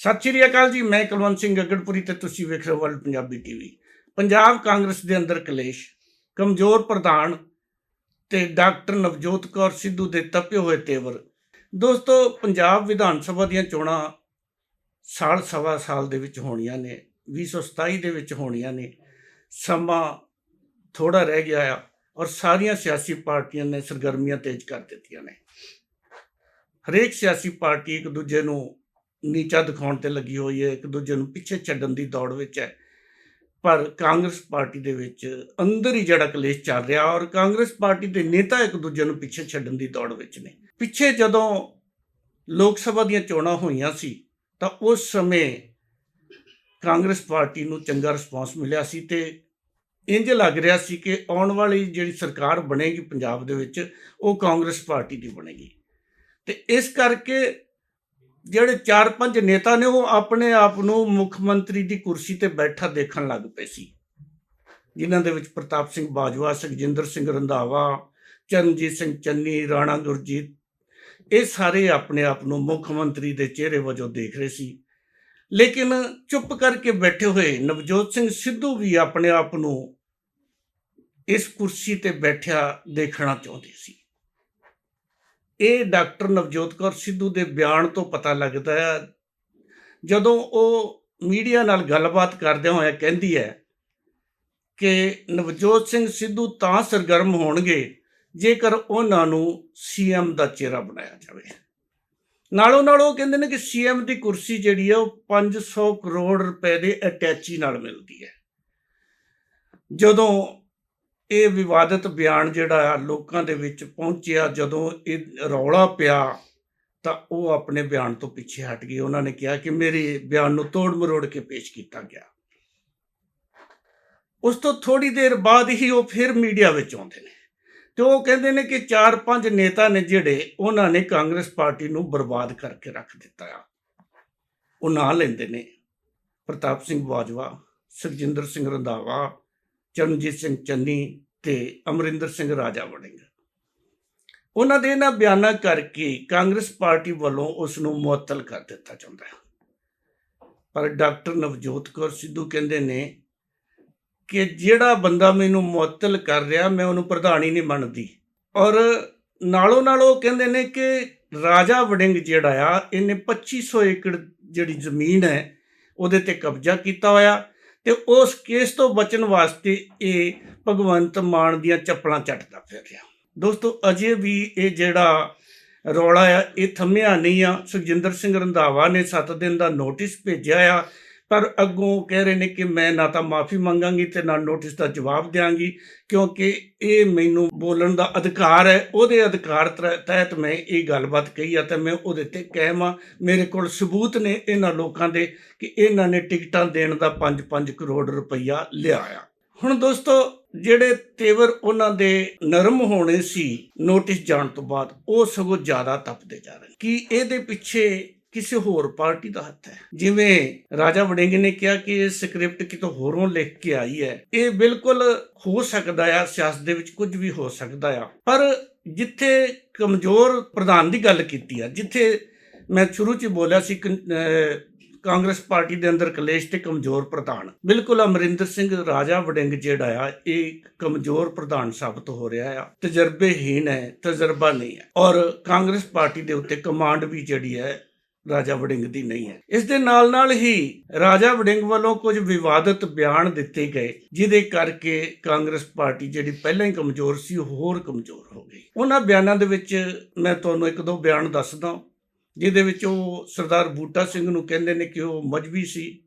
ਸਤਿ ਸ਼੍ਰੀ ਅਕਾਲ ਜੀ, ਮੈਂ ਕੁਲਵੰਤ ਸਿੰਘ ਗੱਗੜਪੁਰੀ ਤੇ ਤੁਸੀਂ ਵੇਖ ਰਹੇ ਹੋ ਵਰਲਡ ਪੰਜਾਬੀ ਟੀਵੀ। ਪੰਜਾਬ ਕਾਂਗਰਸ ਦੇ ਅੰਦਰ ਕਲੇਸ਼, ਕਮਜ਼ੋਰ ਪ੍ਰਧਾਨ ਤੇ ਡਾਕਟਰ ਨਵਜੋਤ ਕੌਰ ਸਿੱਧੂ ਦੇ ਤਪੇ ਹੋਏ ਤੇਵਰ। ਦੋਸਤੋ, ਪੰਜਾਬ ਵਿਧਾਨ ਸਭਾ ਦੀਆਂ ਚੋਣਾਂ ਸਾਲ ਸਵਾ ਸਾਲ ਦੇ ਵਿੱਚ ਹੋਣੀਆਂ ਨੇ 2027 ਦੇ ਵਿੱਚ ਹੋਣੀਆਂ ਨੇ। ਸਮਾਂ ਥੋੜਾ ਰਹਿ ਗਿਆ ਆ ਔਰ ਸਾਰੀਆਂ ਸਿਆਸੀ ਪਾਰਟੀਆਂ ਨੇ ਸਰਗਰਮੀਆਂ ਤੇਜ਼ ਕਰ ਦਿੱਤੀਆਂ ਨੇ। ਹਰੇਕ ਸਿਆਸੀ ਪਾਰਟੀ ਇੱਕ ਦੂਜੇ ਨੂੰ ਨੀਚਾ ਦਿਖਾਉਣ ਤੇ ਲੱਗੀ ਹੋਈ ਹੈ, ਇੱਕ ਦੂਜੇ ਨੂੰ ਪਿੱਛੇ ਛੱਡਣ ਦੀ ਦੌੜ ਵਿੱਚ ਹੈ। ਪਰ ਕਾਂਗਰਸ ਪਾਰਟੀ ਦੇ ਵਿੱਚ ਅੰਦਰ ਹੀ ਜਿਹੜਾ ਕਲੇਸ਼ ਚੱਲ ਰਿਹਾ ਔਰ ਕਾਂਗਰਸ ਪਾਰਟੀ ਦੇ ਨੇਤਾ ਇੱਕ ਦੂਜੇ ਨੂੰ ਪਿੱਛੇ ਛੱਡਣ ਦੀ ਦੌੜ ਵਿੱਚ ਨੇ। ਪਿੱਛੇ ਜਦੋਂ ਲੋਕ ਸਭਾ ਦੀਆਂ ਚੋਣਾਂ ਹੋਈਆਂ ਸੀ, ਤਾਂ ਉਸ ਸਮੇਂ ਕਾਂਗਰਸ ਪਾਰਟੀ ਨੂੰ ਚੰਗਾ ਰਿਸਪਾਂਸ ਮਿਲਿਆ ਸੀ ਤੇ ਇੰਜ ਲੱਗ ਰਿਹਾ ਸੀ ਕਿ ਆਉਣ ਵਾਲੀ ਜਿਹੜੀ ਸਰਕਾਰ ਬਣੇਗੀ ਪੰਜਾਬ ਦੇ ਵਿੱਚ, ਉਹ ਕਾਂਗਰਸ ਪਾਰਟੀ ਦੀ ਬਣੇਗੀ। ਤੇ ਇਸ ਕਰਕੇ ਜਿਹੜੇ ਚਾਰ ਪੰਜ ਨੇਤਾ ਨੇ, ਉਹ ਆਪਣੇ ਆਪ ਨੂੰ ਮੁੱਖ ਮੰਤਰੀ ਦੀ ਕੁਰਸੀ ਤੇ ਬੈਠਾ ਦੇਖਣ ਲੱਗ ਪਏ ਸੀ। ਜਿਨ੍ਹਾਂ ਦੇ ਵਿੱਚ ਪ੍ਰਤਾਪ ਸਿੰਘ ਬਾਜਵਾ, ਸੁਖਜਿੰਦਰ ਸਿੰਘ ਰੰਧਾਵਾ, ਚਰਨਜੀਤ ਸਿੰਘ ਚੰਨੀ, ਰਾਣਾ ਗੁਰਜੀਤ ਇਹ ਸਾਰੇ ਆਪਣੇ ਆਪ ਨੂੰ ਮੁੱਖ ਮੰਤਰੀ ਦੇ ਚਿਹਰੇ ਵਜੋਂ ਦੇਖ ਰਹੇ ਸੀ। ਲੇਕਿਨ ਚੁੱਪ ਕਰਕੇ ਬੈਠੇ ਹੋਏ ਨਵਜੋਤ ਸਿੰਘ ਸਿੱਧੂ ਵੀ ਆਪਣੇ ਆਪ ਨੂੰ ਇਸ ਕੁਰਸੀ ਤੇ ਬੈਠਿਆ ਦੇਖਣਾ ਚਾਹੁੰਦੇ ਸੀ। ਇਹ ਡਾਕਟਰ ਨਵਜੋਤ ਕੌਰ ਸਿੱਧੂ ਦੇ ਬਿਆਨ ਤੋਂ ਪਤਾ ਲੱਗਦਾ ਹੈ। ਜਦੋਂ ਉਹ ਮੀਡੀਆ ਨਾਲ ਗੱਲਬਾਤ ਕਰਦਿਆਂ ਹੋਇਆ ਕਹਿੰਦੀ ਹੈ ਕਿ ਨਵਜੋਤ ਸਿੰਘ ਸਿੱਧੂ ਤਾਂ ਸਰਗਰਮ ਹੋਣਗੇ ਜੇਕਰ ਉਹਨਾਂ ਨੂੰ ਸੀਐਮ ਦਾ ਚਿਹਰਾ ਬਣਾਇਆ ਜਾਵੇ। ਨਾਲੋਂ ਨਾਲ ਉਹ ਕਹਿੰਦੇ ਨੇ ਕਿ ਸੀਐਮ ਦੀ ਕੁਰਸੀ ਜਿਹੜੀ ਹੈ ਉਹ 500 ਕਰੋੜ ਰੁਪਏ ਦੇ ਅਟੈਚੀ ਨਾਲ ਮਿਲਦੀ ਹੈ। ਜਦੋਂ ਇਹ ਵਿਵਾਦਤ ਬਿਆਨ ਜਿਹੜਾ ਆ ਲੋਕਾਂ ਦੇ ਵਿੱਚ ਪਹੁੰਚਿਆ, ਜਦੋਂ ਇਹ ਰੌਲਾ ਪਿਆ, ਤਾਂ ਉਹ ਆਪਣੇ ਬਿਆਨ ਤੋਂ ਪਿੱਛੇ ਹਟ ਗਏ। ਉਹਨਾਂ ਨੇ ਕਿਹਾ ਕਿ ਮੇਰੇ ਬਿਆਨ ਨੂੰ ਤੋੜ ਮਰੋੜ ਕੇ ਪੇਸ਼ ਕੀਤਾ ਗਿਆ। ਉਸ ਤੋਂ ਥੋੜੀ ਦੇਰ ਬਾਅਦ ਹੀ ਉਹ ਫਿਰ ਮੀਡੀਆ ਵਿੱਚ ਆਉਂਦੇ ਨੇ ਤੇ ਉਹ ਕਹਿੰਦੇ ਨੇ ਕਿ ਚਾਰ ਪੰਜ ਨੇਤਾ ਨੇ ਜਿਹੜੇ ਉਹਨਾਂ ਨੇ ਕਾਂਗਰਸ ਪਾਰਟੀ ਨੂੰ ਬਰਬਾਦ ਕਰਕੇ ਰੱਖ ਦਿੱਤਾ ਆ। ਉਹ ਨਾਂ ਲੈਂਦੇ ਨੇ ਪ੍ਰਤਾਪ ਸਿੰਘ ਬਾਜਵਾ, ਸੁਖਜਿੰਦਰ ਸਿੰਘ ਰੰਧਾਵਾ ਚਰਨਜੀਤ ਸਿੰਘ ਚੰਨੀ ਤੇ ਅਮਰਿੰਦਰ ਸਿੰਘ ਰਾਜਾ ਵੜਿੰਗ ਉਹਨਾਂ ਦੇ ਇਹਨਾਂ ਬਿਆਨਾਂ ਕਰਕੇ ਕਾਂਗਰਸ ਪਾਰਟੀ ਵੱਲੋਂ ਉਸ ਨੂੰ ਮੁਅੱਤਲ ਕਰ ਦਿੱਤਾ ਜਾਂਦਾ ਹੈ। ਪਰ ਡਾਕਟਰ ਨਵਜੋਤ ਕੌਰ ਸਿੱਧੂ ਕਹਿੰਦੇ ਨੇ ਕਿ ਜਿਹੜਾ ਬੰਦਾ ਮੈਨੂੰ ਮੁਅੱਤਲ ਕਰ ਰਿਹਾ, ਮੈਂ ਉਹਨੂੰ ਪ੍ਰਧਾਨ ਹੀ ਨਹੀਂ ਮੰਨਦੀ। ਔਰ ਨਾਲੋਂ ਨਾਲ ਉਹ ਕਹਿੰਦੇ ਨੇ ਕਿ ਰਾਜਾ ਵੜਿੰਗ ਜਿਹੜਾ ਆ, ਇਹਨੇ 2500 ਏਕੜ ਜਿਹੜੀ ਜ਼ਮੀਨ ਹੈ, ਉਹਦੇ ਤੇ ਕਬਜ਼ਾ ਕੀਤਾ ਹੋਇਆ। ਤੇ ਉਸ ਕੇਸ ਤੋਂ ਬਚਣ ਵਾਸਤੇ ਇਹ ਭਗਵੰਤ ਮਾਨ ਦੀਆਂ ਚੱਪਲਾਂ ਚੱਟਦਾ ਫਿਰ ਰਿਹਾ। ਦੋਸਤੋ, ਅਜੇ ਵੀ ਇਹ ਜਿਹੜਾ ਰੌਲਾ ਆ, ਇਹ ਥੰਮਿਆ ਨਹੀਂ ਆ। ਸੁਖਜਿੰਦਰ ਸਿੰਘ ਰੰਧਾਵਾ ਨੇ 7 ਦਿਨ ਦਾ ਨੋਟਿਸ ਭੇਜਿਆ ਆ। ਪਰ ਅੱਗੋਂ ਕਹਿ ਰਹੇ ਨੇ ਕਿ ਮੈਂ ਨਾ ਤਾਂ ਮਾਫੀ ਮੰਗਾਂਗੀ ਤੇ ਨਾ ਨੋਟਿਸ ਦਾ ਜਵਾਬ ਦਿਆਂਗੀ, ਕਿਉਂਕਿ ਇਹ ਮੈਨੂੰ ਬੋਲਣ ਦਾ ਅਧਿਕਾਰ ਹੈ, ਉਹਦੇ ਅਧਿਕਾਰ ਤਰ- ਤਹਿਤ ਮੈਂ ਇਹ ਗੱਲਬਾਤ ਕਹੀ ਆ ਤੇ ਮੈਂ ਉਹਦੇ ਤੇ ਕਾਇਮ ਆ ਮੇਰੇ ਕੋਲ ਸਬੂਤ ਨੇ ਇਹਨਾਂ ਲੋਕਾਂ ਦੇ ਕਿ ਇਹਨਾਂ ਨੇ ਟਿਕਟਾਂ ਦੇਣ ਦਾ 5-5 ਕਰੋੜ ਰੁਪਈਆ ਲਿਆ ਆ ਹੁਣ ਦੋਸਤੋ, ਜਿਹੜੇ ਤੇਵਰ ਉਹਨਾਂ ਦੇ ਨਰਮ ਹੋਣੇ ਸੀ ਨੋਟਿਸ ਜਾਣ ਤੋਂ ਬਾਅਦ, ਉਹ ਸਗੋਂ ਜ਼ਿਆਦਾ ਤਪਦੇ ਜਾ ਰਹੇ ਨੇ। ਕੀ ਇਹਦੇ ਪਿੱਛੇ ਕਿਸੇ ਹੋਰ ਪਾਰਟੀ ਦਾ ਹੱਥ ਹੈ। ਜਿਵੇਂ ਰਾਜਾ ਵੜਿੰਗ ਨੇ ਕਿਹਾ ਕਿ ਇਹ ਸਕ੍ਰਿਪਟ ਕਿਤੋਂ ਹੋਰੋਂ ਲਿਖ ਕੇ ਆਈ ਹੈ। ਇਹ ਬਿਲਕੁਲ ਹੋ ਸਕਦਾ ਆ ਸਿਆਸਤ ਦੇ ਵਿੱਚ ਕੁਝ ਵੀ ਹੋ ਸਕਦਾ ਆ। ਪਰ ਜਿੱਥੇ ਕਮਜ਼ੋਰ ਪ੍ਰਧਾਨ ਦੀ ਗੱਲ ਕੀਤੀ ਆ ਜਿੱਥੇ ਮੈਂ ਸ਼ੁਰੂ ਚ ਬੋਲਿਆ ਸੀ ਕਿ, ਕਾਂਗਰਸ ਪਾਰਟੀ ਦੇ ਅੰਦਰ ਕਲੇਸ਼ ਤੇ ਕਮਜ਼ੋਰ ਪ੍ਰਧਾਨ। ਬਿਲਕੁਲ ਅਮਰਿੰਦਰ ਸਿੰਘ ਰਾਜਾ ਵੜਿੰਗ ਜਿਹੜਾ ਆ ਇਹ ਕਮਜ਼ੋਰ ਪ੍ਰਧਾਨ ਸਾਬਤ ਹੋ ਰਿਹਾ ਆ। ਤਜਰਬੇਹੀਣ ਹੈ ਤਜਰਬਾ ਨਹੀਂ ਹੈ। ਔਰ ਕਾਂਗਰਸ ਪਾਰਟੀ ਦੇ ਉੱਤੇ ਕਮਾਂਡ ਵੀ ਜਿਹੜੀ ਹੈ ਰਾਜਾ ਵੜਿੰਗ ਦੀ ਨਹੀਂ ਹੈ। ਇਸ ਦੇ ਨਾਲ ਨਾਲ ਹੀ ਰਾਜਾ ਵੜਿੰਗ ਵੱਲੋਂ ਕੁਝ ਵਿਵਾਦਤ ਬਿਆਨ ਦਿੱਤੇ ਗਏ, ਜਿਹਦੇ ਕਰਕੇ ਕਾਂਗਰਸ ਪਾਰਟੀ ਜਿਹੜੀ ਪਹਿਲਾਂ ਹੀ ਕਮਜ਼ੋਰ ਸੀ, ਉਹ ਹੋਰ ਕਮਜ਼ੋਰ ਹੋ ਗਈ। ਉਹਨਾਂ ਬਿਆਨਾਂ ਦੇ ਵਿੱਚ ਮੈਂ ਤੁਹਾਨੂੰ ਇੱਕ ਦੋ ਬਿਆਨ ਦੱਸਦਾ ਜਿਹਦੇ ਵਿੱਚ ਉਹ ਸਰਦਾਰ ਬੂਟਾ ਸਿੰਘ ਨੂੰ ਕਹਿੰਦੇ ਨੇ ਕਿ ਉਹ ਮਜਬੀ ਸੀ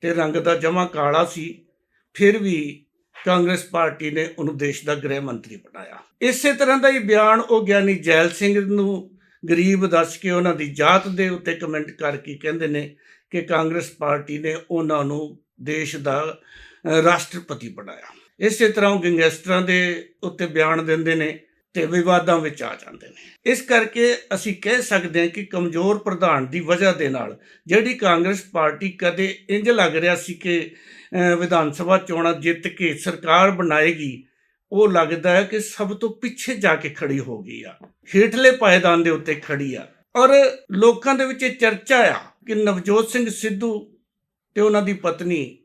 ਤੇ ਰੰਗ ਦਾ ਜਮਾ ਕਾਲਾ ਸੀ, ਫਿਰ ਵੀ ਕਾਂਗਰਸ ਪਾਰਟੀ ਨੇ ਉਹਨੂੰ ਦੇਸ਼ ਦਾ ਗ੍ਰਹਿ ਮੰਤਰੀ ਬਣਾਇਆ। ਇਸੇ ਤਰ੍ਹਾਂ ਦਾ ਹੀ ਬਿਆਨ ਉਹ ਗਿਆਨੀ ਜੈਲ ਸਿੰਘ ਨੂੰ ਗਰੀਬ ਦੱਸ ਕੇ ਉਹਨਾਂ ਦੀ ਜਾਤ ਦੇ ਉੱਤੇ ਕਮੈਂਟ ਕਰਕੇ ਕਹਿੰਦੇ ਨੇ ਕਿ ਕਾਂਗਰਸ ਪਾਰਟੀ ਨੇ ਉਹਨਾਂ ਨੂੰ ਦੇਸ਼ ਦਾ ਰਾਸ਼ਟਰਪਤੀ ਬਣਾਇਆ। ਇਸੇ ਤਰ੍ਹਾਂ ਉਹ ਗੈਂਗਸਟਰਾਂ ਦੇ ਉੱਤੇ ਬਿਆਨ ਦਿੰਦੇ ਨੇ ਤੇ ਵਿਵਾਦਾਂ ਵਿੱਚ ਆ ਜਾਂਦੇ ਨੇ। ਇਸ ਕਰਕੇ ਅਸੀਂ ਕਹਿ ਸਕਦੇ ਹਾਂ ਕਿ ਕਮਜ਼ੋਰ ਪ੍ਰਧਾਨ ਦੀ ਵਜ੍ਹਾ ਦੇ ਨਾਲ ਜਿਹੜੀ ਕਾਂਗਰਸ ਪਾਰਟੀ ਕਦੇ ਇੰਜ ਲੱਗ ਰਿਹਾ ਸੀ ਕਿ ਵਿਧਾਨ ਸਭਾ ਚੋਣਾਂ ਜਿੱਤ ਕੇ ਸਰਕਾਰ ਬਣਾਏਗੀ ਉਹ ਲੱਗਦਾ ਹੈ ਕਿ ਸਭ ਤੋਂ ਪਿੱਛੇ ਜਾ ਕੇ ਖੜੀ ਹੋ ਗਈ ਆ। ਹੇਠਲੇ ਪਾਇਦਾਨ ਦੇ ਉੱਤੇ ਖੜੀ ਆ। ਔਰ ਲੋਕਾਂ ਦੇ ਵਿੱਚ ਇਹ ਚਰਚਾ ਆ ਕਿ ਨਵਜੋਤ ਸਿੰਘ ਸਿੱਧੂ ਤੇ ਉਹਨਾਂ ਦੀ ਪਤਨੀ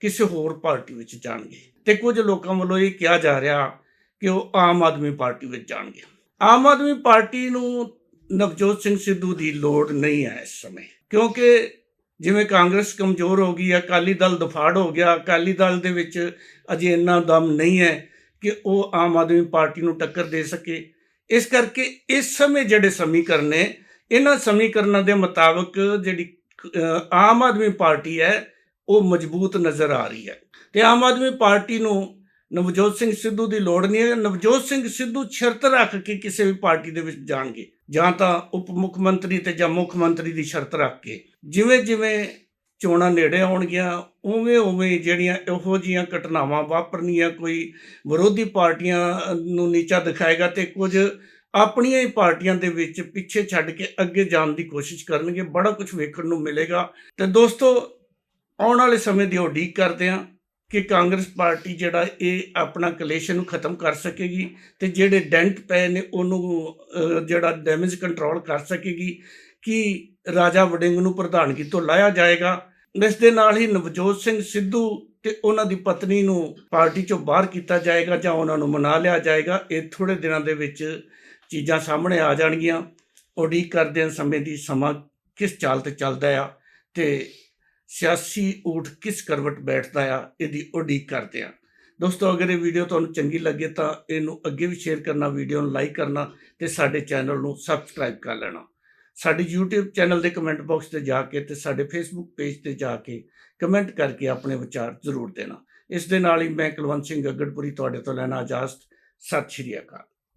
ਕਿਸੇ ਹੋਰ ਪਾਰਟੀ ਵਿੱਚ ਜਾਣਗੇ। ਤੇ ਕੁਝ ਲੋਕਾਂ ਵੱਲੋਂ ਇਹ ਕਿਹਾ ਜਾ ਰਿਹਾ ਕਿ ਉਹ ਆਮ ਆਦਮੀ ਪਾਰਟੀ ਵਿੱਚ ਜਾਣਗੇ। ਆਮ ਆਦਮੀ ਪਾਰਟੀ ਨੂੰ ਨਵਜੋਤ ਸਿੰਘ ਸਿੱਧੂ ਦੀ ਲੋੜ ਨਹੀਂ ਹੈ ਇਸ ਸਮੇਂ। ਕਿਉਂਕਿ ਜਿਵੇਂ ਕਾਂਗਰਸ ਕਮਜ਼ੋਰ ਹੋ ਗਈ, ਅਕਾਲੀ ਦਲ ਦਫਾੜ ਹੋ ਗਿਆ, ਅਕਾਲੀ ਦਲ ਦੇ ਵਿੱਚ ਅਜੇ ਇੰਨਾ ਦਮ ਨਹੀਂ ਹੈ ਕਿ ਉਹ ਆਮ ਆਦਮੀ ਪਾਰਟੀ ਨੂੰ ਟੱਕਰ ਦੇ ਸਕੇ। ਇਸ ਕਰਕੇ ਇਸ ਸਮੇਂ ਜਿਹੜੇ ਸਮੀਕਰਨ ਨੇ, ਇਹਨਾਂ ਸਮੀਕਰਨਾਂ ਦੇ ਮੁਤਾਬਕ ਜਿਹੜੀ ਆਮ ਆਦਮੀ ਪਾਰਟੀ ਹੈ, ਉਹ ਮਜ਼ਬੂਤ ਨਜ਼ਰ ਆ ਰਹੀ ਹੈ। ਤੇ ਆਮ ਆਦਮੀ ਪਾਰਟੀ ਨੂੰ ਨਵਜੋਤ ਸਿੰਘ ਸਿੱਧੂ ਦੀ ਲੋੜ ਨਹੀਂ ਹੈ। ਨਵਜੋਤ ਸਿੰਘ ਸਿੱਧੂ ਸ਼ਰਤ ਰੱਖ ਕੇ ਕਿਸੇ ਵੀ ਪਾਰਟੀ ਦੇ ਵਿੱਚ ਜਾਣਗੇ। ਜਾਂ ਤਾਂ ਉਪ ਮੁੱਖ ਮੰਤਰੀ ਤੇ ਜਾਂ ਮੁੱਖ ਮੰਤਰੀ ਦੀ ਸ਼ਰਤ ਰੱਖ ਕੇ। ਜਿਵੇਂ ਜਿਵੇਂ ਚੋਣਾਂ ਨੇੜੇ ਆਉਣਗੀਆਂ, ਉਵੇਂ ਉਵੇਂ ਜਿਹੜੀਆਂ ਇਹੋ ਜੀਆਂ ਘਟਨਾਵਾਂ ਵਾਪਰਨੀਆਂ, ਕੋਈ ਵਿਰੋਧੀ ਪਾਰਟੀਆਂ ਨੂੰ ਨੀਚਾ ਦਿਖਾਏਗਾ ਤੇ ਕੁਝ ਆਪਣੀਆਂ ਹੀ ਪਾਰਟੀਆਂ ਦੇ ਵਿੱਚ ਪਿੱਛੇ ਛੱਡ ਕੇ ਅੱਗੇ ਜਾਣ ਦੀ ਕੋਸ਼ਿਸ਼ ਕਰਨਗੇ, ਬੜਾ ਕੁਝ ਵੇਖਣ ਨੂੰ ਮਿਲੇਗਾ। ਤੇ ਦੋਸਤੋ, ਆਉਣ ਵਾਲੇ ਸਮੇਂ ਦੀ ਉਡੀਕ ਕਰਦੇ ਹਾਂ ਕਿ ਕਾਂਗਰਸ ਪਾਰਟੀ ਜਿਹੜਾ ਇਹ ਆਪਣਾ ਕਲੇਸ਼ ਨੂੰ ਖਤਮ ਕਰ ਸਕੇਗੀ ਤੇ ਜਿਹੜੇ ਡੈਂਟ ਪਏ ਨੇ ਉਹਨੂੰ ਜਿਹੜਾ ਡੈਮੇਜ ਕੰਟਰੋਲ ਕਰ ਸਕੇਗੀ, ਕਿ ਰਾਜਾ ਵੜਿੰਗ ਨੂੰ ਪ੍ਰਧਾਨਗੀ ਤੋਂ ਲਾਇਆ ਜਾਏਗਾ। ਇਸ ਦੇ ਨਾਲ ਹੀ ਨਵਜੋਤ ਸਿੰਘ ਸਿੱਧੂ ਤੇ ਉਹਨਾਂ ਦੀ ਪਤਨੀ ਨੂੰ ਪਾਰਟੀ ਚੋਂ ਬਾਹਰ ਕੀਤਾ ਜਾਏਗਾ ਜਾਂ ਉਹਨਾਂ ਨੂੰ ਮਨਾ ਲਿਆ ਜਾਏਗਾ। ਇਹ ਥੋੜੇ ਦਿਨਾਂ ਦੇ ਵਿੱਚ ਚੀਜ਼ਾਂ ਸਾਹਮਣੇ ਆ ਜਾਣਗੀਆਂ। ਉਡੀਕ ਕਰਦੇ ਹਾਂ ਸਮੇਂ ਦੀ ਸਮਾਂ ਕਿਸ ਚਾਲ ਤੇ ਚੱਲਦਾ ਆ ਤੇ ਸਿਆਸੀ ਊਠ ਕਿਸ ਕਰਵਟ ਬੈਠਦਾ ਆ, ਇਹਦੀ ਉਡੀਕ ਕਰਦੇ ਆ ਦੋਸਤੋ, ਅਗਰ ਇਹ ਵੀਡੀਓ ਤੁਹਾਨੂੰ ਚੰਗੀ ਲੱਗੇ ਤਾਂ ਇਹਨੂੰ ਅੱਗੇ ਵੀ ਸ਼ੇਅਰ ਕਰਨਾ, ਵੀਡੀਓ ਨੂੰ ਲਾਈਕ ਕਰਨਾ ਤੇ ਸਾਡੇ ਚੈਨਲ ਨੂੰ ਸਬਸਕ੍ਰਾਈਬ ਕਰ ਲੈਣਾ। ਸਾਡੇ YouTube ਚੈਨਲ ਦੇ ਕਮੈਂਟ ਬਾਕਸ ਤੇ ਜਾ ਕੇ ਤੇ ਸਾਡੇ Facebook ਪੇਜ ਤੇ ਜਾ ਕੇ ਕਮੈਂਟ ਕਰਕੇ ਆਪਣੇ ਵਿਚਾਰ ਜ਼ਰੂਰ ਦੇਣਾ। ਇਸ ਦੇ ਨਾਲ ਹੀ ਮੈਂ ਕੁਲਵੰਤ ਸਿੰਘ ਗੱਗੜਪੁਰੀ ਤੁਹਾਡੇ ਤੋਂ ਲੈਣਾ ਇਜਾਜ਼ਤ। ਸਤਿ ਸ਼੍ਰੀ ਅਕਾਲ।